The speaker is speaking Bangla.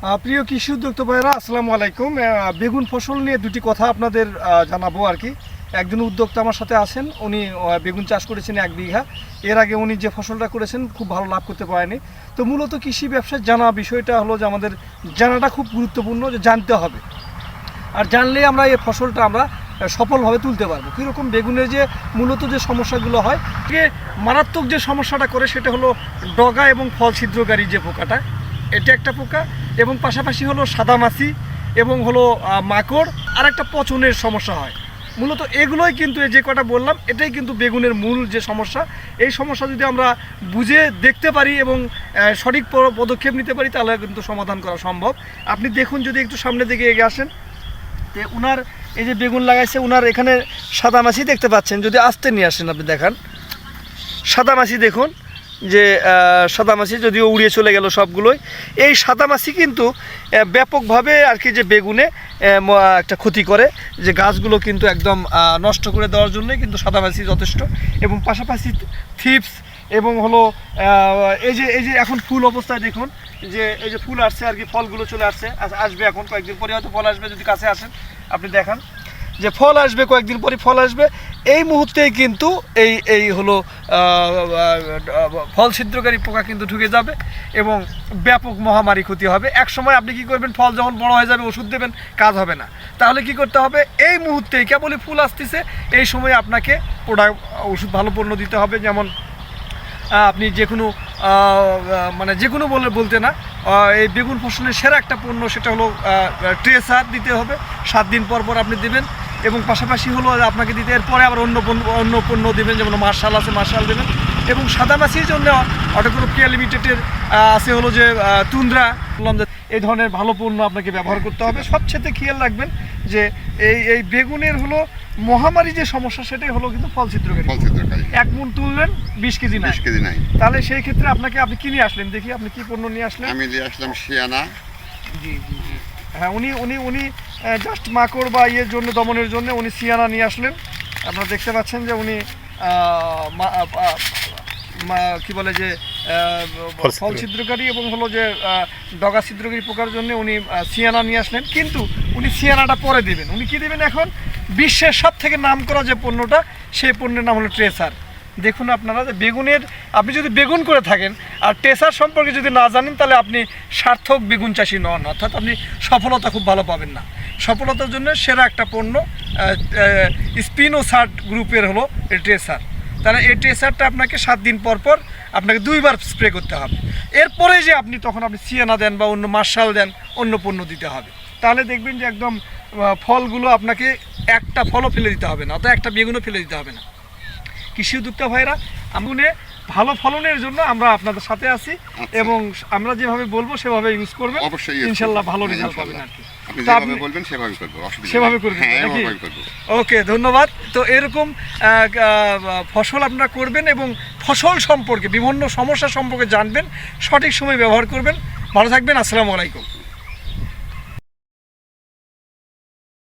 প্রিয় কৃষি উদ্যোক্তা ভাইরা আসসালামু আলাইকুম। বেগুন ফসল নিয়ে দুটি কথা আপনাদের জানাব আর কি। একজন উদ্যোক্তা আমার সাথে আছেন, উনি বেগুন চাষ করেছেন এক বিঘা। এর আগে উনি যে ফসলটা করেছেন, খুব ভালো লাভ করতে পারেনি। তো মূলত কৃষি ব্যবসায় জানা বিষয়টা হলো যে আমাদের জানাটা খুব গুরুত্বপূর্ণ, যে জানতে হবে। আর জানলে আমরা এই ফসলটা আমরা সফলভাবে তুলতে পারব। কীরকম বেগুনের যে মূলত যে সমস্যাগুলো হয় মারাত্মক যে সমস্যাটা করে, সেটা হলো ডগা এবং ফল ছিদ্রকারী যে পোকাটা। এটা একটা পোকা এবং পাশাপাশি হলো সাদামাছি এবং হলো মাকড়। আর একটা পচনের সমস্যা হয়। মূলত এগুলোই কিন্তু এই যে কটা বললাম, এটাই কিন্তু বেগুনের মূল যে সমস্যা। এই সমস্যা যদি আমরা বুঝে দেখতে পারি এবং সঠিক পদক্ষেপ নিতে পারি, তাহলে কিন্তু সমাধান করা সম্ভব। আপনি দেখুন যদি একটু সামনের দিকে এগিয়ে আসেন, তে উনার এই যে বেগুন লাগাইছে, উনার এখানে সাদা মাছি দেখতে পাচ্ছেন। যদি আস্তে নিয়ে আসেন আপনি দেখান। সাদা মাছি দেখুন। যে আহ, সাদা মাছি যদিও উড়িয়ে চলে গেল সবগুলোই এই সাদা মাছি কিন্তু ব্যাপকভাবে আর কি যে বেগুনে একটা ক্ষতি করে যে গাছগুলো কিন্তু একদম নষ্ট করে দেওয়ার জন্যই কিন্তু সাদা মাছি যথেষ্ট। এবং পাশাপাশি থিপস এবং হলো এই যে এই যে এখন ফুল অবস্থায় দেখুন যে এই যে ফুল আসছে আর কি ফলগুলো চলে আসছে আসবে এখন কয়েকদিন পরে হয়তো ফল আসবে যদি কাছে আসেন আপনি দেখান। যে ফল আসবে কয়েকদিন পরে ফল আসবে এই মুহূর্তেই কিন্তু এই এই হলো ফল ছিদ্রকারী পোকা কিন্তু ঢুকে যাবে এবং ব্যাপক মহামারী ক্ষতি হবে। এক সময় আপনি কি করবেন, ফল যখন বড় হয়ে যাবে, ওষুধ দেবেন, কাজ হবে না। তাহলে কি করতে হবে? এই মুহূর্তেই কেবলই ফুল আসতেছে, এই সময় আপনাকে প্রোডাক্ট ওষুধ ভালো পণ্য দিতে হবে। যেমন আপনি যে কোনো মানে যে কোনো বলে, বলতে না এই বেগুন ফসলের সেরা একটা পণ্য সেটা হলো ট্রেসার দিতে হবে। সাত দিন পর পর আপনি দেবেন। এবং পাশাপাশি হলো আপনাকে দিতে এরপরে আবার অন্য পণ্য অন্য পণ্য দেবেন যেমন মার্শাল আছে মার্শাল দেবেন। এবং সাদা মাছির জন্য অটোগ্রুপ কেয়ার লিমিটেডের আছে হলো যে তুন্দ্রা বললাম যে এই ধরনের ভালো পণ্য আপনাকে ব্যবহার করতে হবে। সবচেয়ে খেয়াল রাখবেন যে এই এই বেগুনের হলো মহামারী যে সমস্যা সেটাই হলো কিন্তু ফল চিত্রকারী এক মন তুললেন বিশ কেজি বিশ কেজি নাই। তাহলে সেই ক্ষেত্রে আপনাকে আপনি কি নিয়ে আসলেন? দেখি আপনি কি পণ্য নিয়ে আসলেন? আমি দিয়ে আসলাম শিয়ানা। জি জি জি। হ্যাঁ উনি উনি উনি জাস্ট মাকড় বা ইয়ের জন্য দমনের জন্য উনি সিয়ানা নিয়ে আসলেন। আপনারা দেখতে পাচ্ছেন যে উনি কি বলে যে ফল ছিদ্রকারী। এবং হলো যে ডগা ছিদ্রকারী পোকার জন্য উনি সিয়ানা নিয়ে আসলেন। কিন্তু উনি সিয়ানাটা পরে দেবেন। উনি কি দেবেন এখন? বিশ্বের সব থেকে নাম করা যে পণ্যটা সেই পণ্যের নাম হলো ট্রেসার। দেখুন আপনারা যে বেগুনের, আপনি যদি বেগুন করে থাকেন আর টেসার সম্পর্কে যদি না জানেন, তাহলে আপনি সার্থক বেগুন চাষি নন, অর্থাৎ আপনি সফলতা খুব ভালো পাবেন না। সফলতার জন্য সেরা একটা পণ্য স্পিনোসার্ট গ্রুপের হলো ট্রেসার তাহলে এই ট্রেসারটা আপনাকে সাত দিন পর পর আপনাকে দুইবার স্প্রে করতে হবে। এরপরে যে আপনি, তখন আপনি সিয়ানা দেন বা অন্য মার্শাল দেন, অন্য পণ্য দিতে হবে। তাহলে দেখবেন যে একদম ফলগুলো আপনাকে একটা ফলও ফেলে দিতে হবে না, অর্থাৎ একটা বেগুনও ফেলে দিতে হবে না। কৃষি উদ্যোক্তা ভাইরা আমগুনে ভালো ফলনের জন্য আমরা আপনাদের সাথে আছি এবং আমরা যেভাবে বলব সেভাবে ইউজ করবেন অবশ্যই use ইনশাল্লাহ ভালো রেজাল্ট। পাবেন আর কি। আপনি বলবেন সেভাবে করব অসুবিধা সেভাবে করে দিবেন হ্যাঁ করব। ওকে ধন্যবাদ। তো এরকম ফসল আপনারা করবেন এবং ফসল সম্পর্কে বিভিন্ন সমস্যা সম্পর্কে জানবেন সঠিক সময় ব্যবহার করবেন। ভালো থাকবেন আসসালামু আলাইকুম।